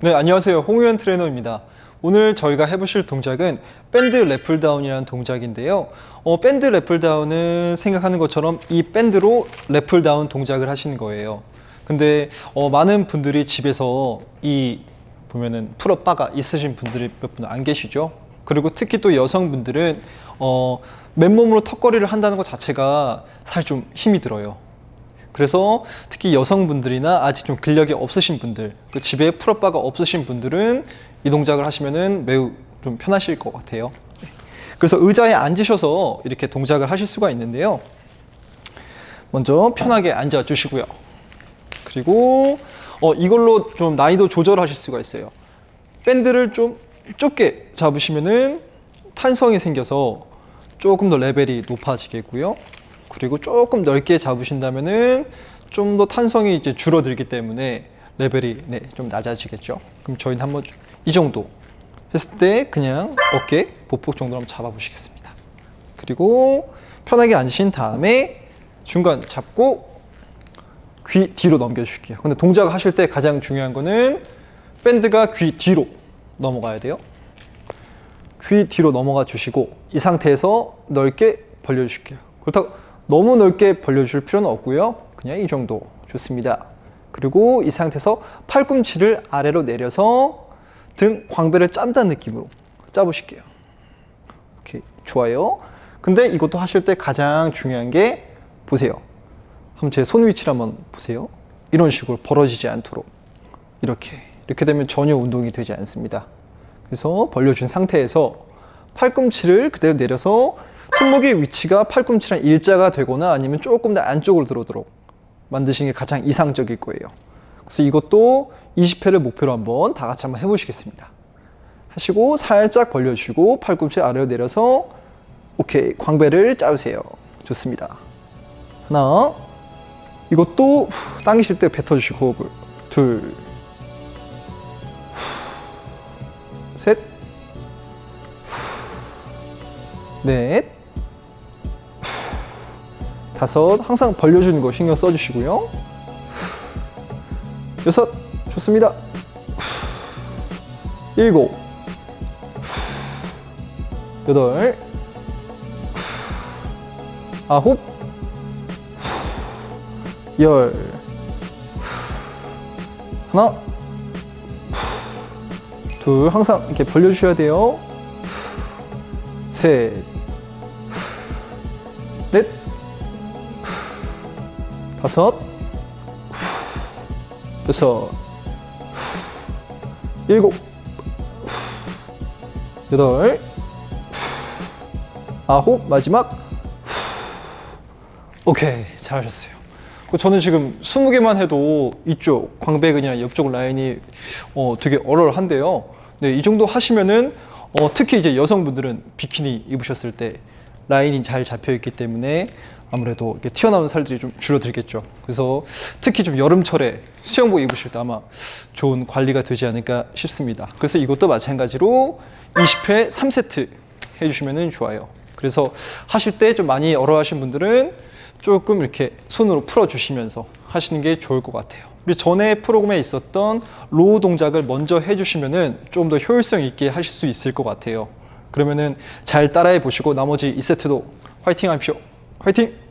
네, 안녕하세요. 홍유현 트레이너입니다. 오늘 저희가 해보실 동작은 밴드 래플다운이라는 동작인데요. 어, 밴드 래플다운은 생각하는 것처럼 이 밴드로 래플다운 동작을 하시는 거예요. 근데 어, 많은 분들이 집에서 이 보면은 풀업 바가 있으신 분들이 몇 분 안 계시죠. 그리고 특히 또 여성분들은 어, 맨몸으로 턱걸이를 한다는 것 자체가 사실 좀 힘이 들어요. 그래서 특히 여성분들이나 아직 좀 근력이 없으신 분들, 그 집에 풀업바가 없으신 분들은 이 동작을 하시면은 매우 좀 편하실 것 같아요. 그래서 의자에 앉으셔서 이렇게 동작을 하실 수가 있는데요. 먼저 편하게 앉아 주시고요. 그리고 어, 이걸로 좀 난이도 조절하실 수가 있어요. 밴드를 좀 좁게 잡으시면은 탄성이 생겨서 조금 더 레벨이 높아지겠고요. 그리고 조금 넓게 잡으신다면은 좀 더 탄성이 이제 줄어들기 때문에 레벨이 네, 좀 낮아지겠죠. 그럼 저희는 한번 이 정도 했을 때 그냥 어깨, 보폭 정도로 한번 잡아보시겠습니다. 그리고 편하게 앉으신 다음에 중간 잡고 귀 뒤로 넘겨주실게요. 근데 동작을 하실 때 가장 중요한 거는 밴드가 귀 뒤로 넘어가야 돼요. 귀 뒤로 넘어가 주시고 이 상태에서 넓게 벌려주실게요. 그렇다고 너무 넓게 벌려줄 필요는 없고요. 그냥 이 정도 좋습니다. 그리고 이 상태에서 팔꿈치를 아래로 내려서 등 광배를 짠다는 느낌으로 짜보실게요. 오케이 좋아요. 근데 이것도 하실 때 가장 중요한 게 보세요. 한번 제 손 위치를 한번 보세요. 이런 식으로 벌어지지 않도록 이렇게 이렇게 되면 전혀 운동이 되지 않습니다. 그래서 벌려준 상태에서 팔꿈치를 그대로 내려서 손목의 위치가 팔꿈치랑 일자가 되거나 아니면 조금 더 안쪽으로 들어오도록 만드시는 게 가장 이상적일 거예요. 그래서 이것도 20회를 목표로 한번 다 같이 한번 해보시겠습니다. 하시고 살짝 벌려주고 팔꿈치 아래로 내려서 오케이 광배를 짜주세요. 좋습니다. 하나 이것도 후, 당기실 때 뱉어주시고 호흡을 둘 셋, 넷, 다섯. 항상 벌려주는 거 신경 써주시고요. 여섯. 좋습니다. 일곱. 여덟. 아홉. 열. 하나. 둘 항상 이렇게 벌려주셔야 돼요. 셋, 다섯, 여섯, 일곱, 여덟, 아홉 마지막. 오케이 잘하셨어요. 저는 지금 20개만 해도 이쪽 광배근이나 옆쪽 라인이 어, 되게 얼얼한데요. 네, 이 정도 하시면은 어, 특히 이제 여성분들은 비키니 입으셨을 때 라인이 잘 잡혀 있기 때문에 아무래도 이렇게 튀어나오는 살들이 좀 줄어들겠죠. 그래서 특히 좀 여름철에 수영복 입으실 때 아마 좋은 관리가 되지 않을까 싶습니다. 그래서 이것도 마찬가지로 20회 3세트 해주시면 좋아요. 그래서 하실 때 좀 많이 얼어하신 분들은 조금 이렇게 손으로 풀어주시면서 하시는 게 좋을 것 같아요. 우리 전에 프로그램에 있었던 로우 동작을 먼저 해주시면은 좀더 효율성 있게 하실 수 있을 것 같아요. 그러면은 잘 따라해 보시고 나머지 2세트도 화이팅 하십시오. 화이팅!